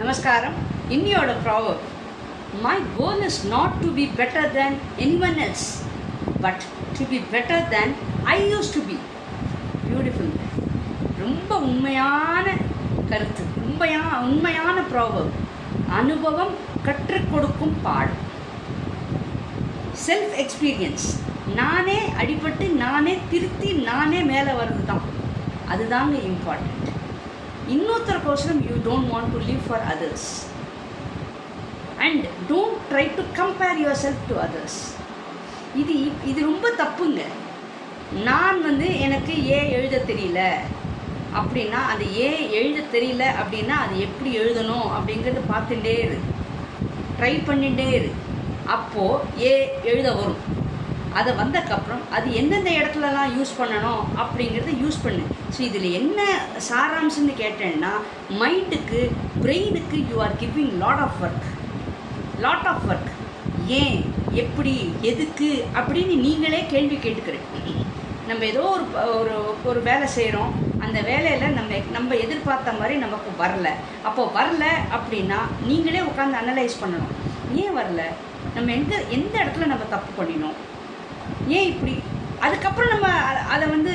நமஸ்காரம். இன்னியோட proverb my goal is not to be better than anyone else but to be better than I used to be beautiful ரொம்ப உண்மையான கருத்து உண்மையா உண்மையான ப்ராவர் அனுபவம் கற்றுக் கொடுக்கும் பாடம். செல்ஃப் எக்ஸ்பீரியன்ஸ் நானே அடிபட்டு நானே திருத்தி நானே மேலே வர்றது தான் அதுதாங்க important இன்னொருத்தருக்கோசரம் you don't want to live for others and don't try to compare yourself to others இது இது ரொம்ப தப்புங்க. நான் வந்து எனக்கு ஏன் எழுத தெரியல அப்படின்னா அது ஏன் எழுத தெரியல அப்படின்னா அது எப்படி எழுதணும் அப்படிங்கிறது பார்த்துட்டே இரு. ட்ரை பண்ணிகிட்டே இரு. அப்போது ஏ எழுத வரும். அதை வந்தக்கப்புறம் அது எந்தெந்த இடத்துலலாம் யூஸ் பண்ணணும் அப்படிங்கிறத யூஸ் பண்ணு. ஸோ இதில் என்ன சாராம்சம்னு கேட்டேன்னா மைண்டுக்கு பிரெயினுக்கு you are giving lot of work lot of work ஏன்? எப்படி? எதுக்கு? அப்படின்னு நீங்களே கேள்வி கேட்டுக்கிறேன். நம்ம ஏதோ ஒரு ஒரு ஒரு வேலை செய்கிறோம். அந்த வேலையில் நம்ம நம்ம எதிர்பார்த்த மாதிரி நமக்கு வரல. அப்போ வரல அப்படின்னா நீங்களே உட்காந்து அனலைஸ் பண்ணணும். ஏன் வரல? நம்ம எந்த எந்த இடத்துல நம்ம தப்பு பண்ணினோம்? ஏன் இப்படி? அதுக்கப்புறம் நம்ம அதை வந்து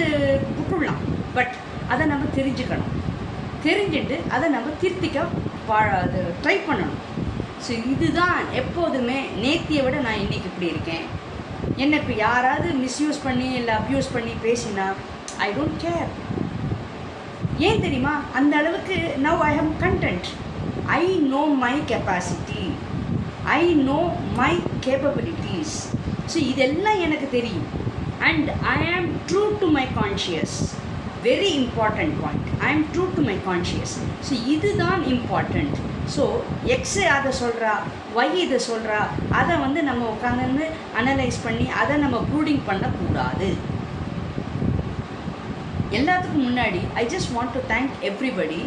விட்டுடலாம் பட் அதை நம்ம தெரிஞ்சுக்கணும். தெரிஞ்சுட்டு அதை நம்ம திருத்திக்க அது ட்ரை பண்ணணும். ஸோ இதுதான் எப்போதுமே நேத்தியை விட நான் இன்றைக்கி இப்படி இருக்கேன். என்ன இப்போ யாராவது மிஸ்யூஸ் பண்ணி இல்லை அப்யூஸ் பண்ணி பேசினா ஐ டோன்ட் கேர் ஏன் தெரியுமா? அந்த அளவுக்கு now I have content I know my capacity I know my capabilities so இதெல்லாம் எனக்கு தெரியும். And I am true to my conscious very important point I am true to my conscious so இதுதான் important so எக்ஸ் அதை சொல்கிறா Y இதை சொல்கிறா அதை வந்து நம்ம உட்காந்து அனலைஸ் பண்ணி அதை நம்ம ப்ரூடிங் பண்ணக்கூடாது. எல்லாத்துக்கும் முன்னாடி I just want to thank everybody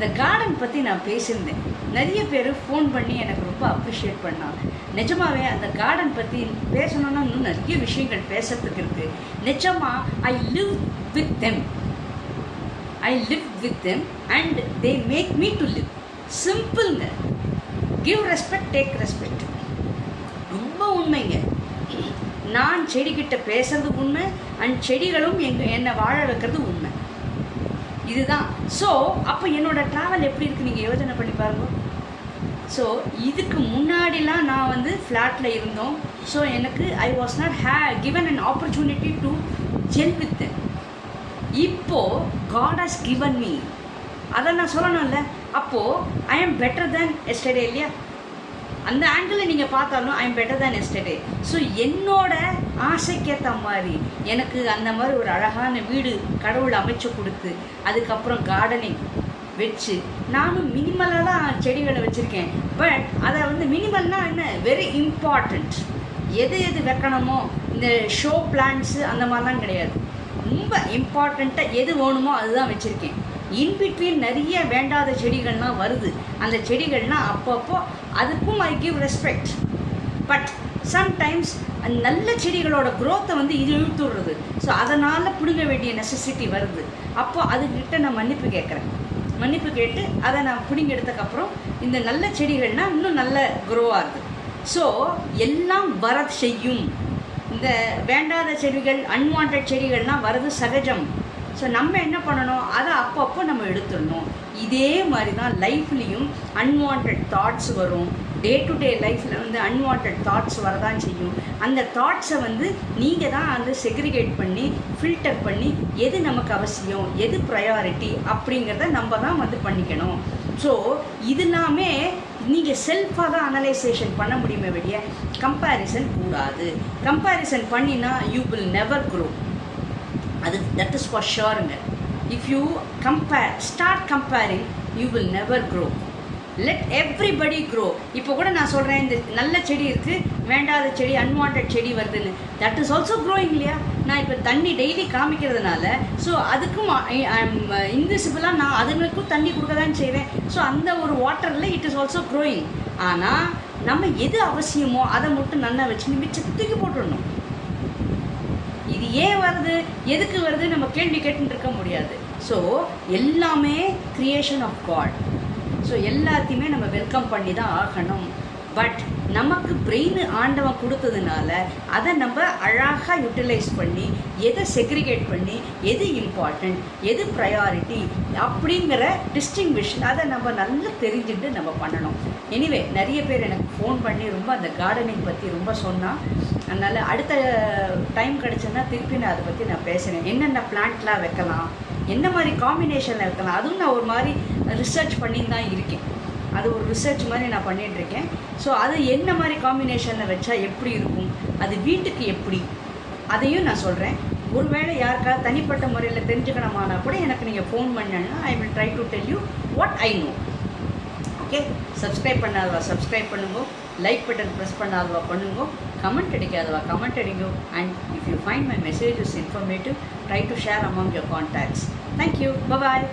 இந்த கார்டன் பற்றி நான் பேசியிருந்தேன். நிறைய பேர் ஃபோன் பண்ணி எனக்கு ரொம்ப அப்ரிஷியேட் பண்ணாங்க. நிஜமாவே அந்த கார்டன் பற்றி பேசணும்னா இன்னும் நிறைய விஷயங்கள் பேசுறதுக்கு இருக்குது நிஜமா I live with them I live with them and they make me to live சிம்பிள்ங்க give respect take respect ரொம்ப உண்மைங்க. நான் செடிக்கிட்ட பேசுறது உண்மை அண்ட் செடிகளும் எங்கள் என்னை வாழ வைக்கிறது உண்மை. இதுதான். ஸோ அப்போ என்னோடய ட்ராவல் எப்படி இருக்குது நீங்கள் யோசனை பண்ணி பாருங்க. ஸோ இதுக்கு முன்னாடிலாம் நான் வந்து ஃப்ளாட்டில் இருந்தோம். ஸோ எனக்கு I was not hey given an opportunity to gel with இப்போது காட் ஹஸ் கிவன் மீ அதை நான் சொல்லணும்ல. அப்போது ஐ ஆம் பெட்டர் தேன் எஸ்டர்டே இல்லையா? அந்த ஆங்கிளில் நீங்கள் பார்த்தாலும் ஐம் பெட்டர் தான் எஸ்டர்டே ஸோ என்னோட ஆசைக்கேற்ற மாதிரி எனக்கு அந்த மாதிரி ஒரு அழகான வீடு கடவுள் அமைச்சு கொடுத்து அதுக்கப்புறம் கார்டனிங் வச்சு நானும் மினிமலாக தான் செடிகளை வச்சுருக்கேன். பட் அதை வந்து மினிமல்னால் என்ன? வெரி இம்பார்ட்டண்ட் எது எது வைக்கணுமோ இந்த ஷோ பிளான்ட்ஸு அந்த மாதிரிலாம் கிடையாது. ரொம்ப இம்பார்ட்டண்ட்டாக எது வேணுமோ அதுதான் வச்சுருக்கேன். இன்பிட்வீன் நிறைய வேண்டாத செடிகள்லாம் வருது. அந்த செடிகள்லாம் அப்பப்போ அதுக்கும் I give respect but sometimes நல்ல செடிகளோட குரோத்தை வந்து இது இழுத்துடுறது. ஸோ அதனால் பிடுங்க வேண்டிய நெசசிட்டி வருது. அப்போ அதுக்கிட்ட நான் மன்னிப்பு கேட்குறேன். மன்னிப்பு கேட்டு அதை நான் பிடுங்கி எடுத்ததுக்கப்புறம் இந்த நல்ல செடிகள்னால் இன்னும் நல்ல குரோவாக ஆகுது ஸோ எல்லாம் வர செய்யும். இந்த வேண்டாத செடிகள் அன்வான்ட் செடிகள்லாம் வர்றது சகஜம். ஸோ நம்ம என்ன பண்ணணும்? அதை அப்பப்போ நம்ம எடுத்துடணும். இதே மாதிரி தான் லைஃப்லேயும் அன்வான்ட் தாட்ஸ் வரும். டே டு டே லைஃப்பில் வந்து அன்வான்ட் தாட்ஸ் வரதான் செய்யும். அந்த தாட்ஸை வந்து நீங்கள் தான் வந்து செக்ரிகேட் பண்ணி ஃபில்டர் பண்ணி எது நமக்கு அவசியம் எது ப்ரையாரிட்டி அப்படிங்கிறத நம்ம தான் வந்து பண்ணிக்கணும். ஸோ இதெல்லாமே நீங்கள் செல்ஃபாக தான் அனலைசேஷன் பண்ண முடியுமே வெளிய கம்பேரிசன் கூடாது. கம்பேரிசன் பண்ணினா யூ வில் நெவர் க்ரோ அது that is for ஷோருங்க if you compare start comparing you will never grow let everybody grow இப்போ கூட நான் சொல்கிறேன் இந்த நல்ல செடி இருக்குது வேண்டாத செடி அன்வான்ட் செடி வருதுன்னு. தட் இஸ் ஆல்சோ க்ரோயிங் இல்லையா? நான் இப்போ தண்ணி டெய்லி காமிக்கிறதுனால ஸோ அதுக்கும் இன்விசிபிளாக நான் அதுங்களுக்கும் தண்ணி கொடுக்க தான் செய்வேன். ஸோ அந்த ஒரு வாட்டரில் இட் இஸ் ஆல்சோ க்ரோயிங் ஆனால் நம்ம எது அவசியமோ அதை மட்டும் நல்லா வச்சு மிச்சத்தை தூக்கி போட்டுடணும் ஏன் வருது? எதுக்கு வருது? நம்ம கேள்வி கேட்டுட்டு இருக்க முடியாது. ஸோ எல்லாமே கிரியேஷன் ஆஃப் காட் ஸோ எல்லாத்தையுமே நம்ம வெல்கம் பண்ணி தான் ஆகணும். பட் நமக்கு பிரெயின் ஆண்டவன் கொடுத்ததுனால அதை நம்ம அழகாக யூட்டிலைஸ் பண்ணி எதை செக்ரிகேட் பண்ணி எது இம்பார்ட்டண்ட் எது ப்ரையாரிட்டி அப்படிங்கிற டிஸ்டிங்விஷன் அதை நம்ம நல்லா தெரிஞ்சுட்டு நம்ம பண்ணணும். எனிவே நிறைய பேர் எனக்கு ஃபோன் பண்ணி ரொம்ப அந்த கார்டனிங் பற்றி ரொம்ப சொன்னால் அதனால் அடுத்த டைம் கிடச்சதுன்னா திருப்பி நான் அதை பற்றி நான் பேசுகிறேன் என்னென்ன பிளான்ட்லாம் வைக்கலாம்? என்ன மாதிரி காம்பினேஷனில் வைக்கலாம்? அதுவும் நான் ஒரு மாதிரி ரிசர்ச் பண்ணி தான் இருக்கேன். அது ஒரு ரிசர்ச் மாதிரி நான் பண்ணிகிட்ருக்கேன் ஸோ அது என்ன மாதிரி காம்பினேஷனில் வச்சா எப்படி இருக்கும்? அது வீட்டுக்கு எப்படி? அதையும் நான் சொல்கிறேன் ஒருவேளை யாருக்காவது தனிப்பட்ட முறையில் தெரிஞ்சுக்கணுமானா கூட எனக்கு நீங்கள் ஃபோன் பண்ணேன்னா I will try to tell you what I know okay subscribe பண்ணாதவா? Subscribe பண்ணுங்க. லைக் பட்டன் ப்ரெஸ் பண்ணாதவா பண்ணுங்க. கமெண்ட் அடிக்காதவா கமெண்ட் அடிங்க. And if you find my messages informative try to share among your contacts thank you bye bye